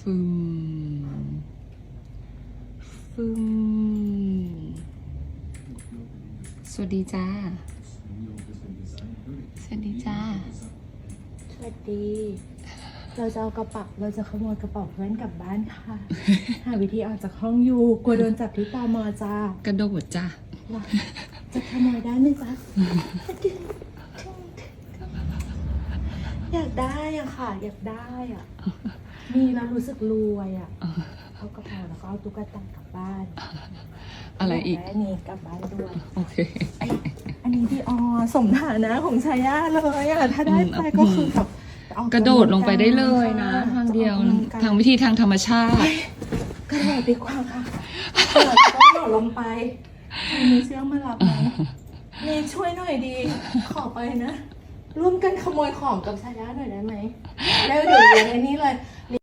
ฟึมฟึมสวัสดีจ้า สวัสดีจ้า สวัสดี เราจะเอากระเป๋าเราจะขโมยกระเป๋าเพื่อนกลับบ้านค่ะ หาวิธีออกจากห้องอยู่กลัวโดนจับที่ตมจ้ากระโดดจ้าว่าจะขโมยได้ไหมจ๊ะ อยากได้อะค่ะ อยากได้อะ มีแล้วรู้สึกรวยอะเอากระเป๋าแล้วก็เอาตุ๊กตากลับบ้านอะไรอีกยาด้นนี้กลับบ้านด้วยโอเค อันนี้ดีออสมฐานะของชายาเลยอะถ้าได้ไปอืมก็คือแบบออกกระโดดลงไปได้เลยนะ ทางเดียวทางวิธีทางธรรมชาติกระโดดดีกว่าค่ะเปิดก็โดดลงไปมีเชือกมารับไหมมีช่วยหน่อยดี ขอไปนะร่วมกันขโมยของกับชายาหน่อยได้ไหมแล้วเดี๋ยวเดี๋ยวอันนี้เลย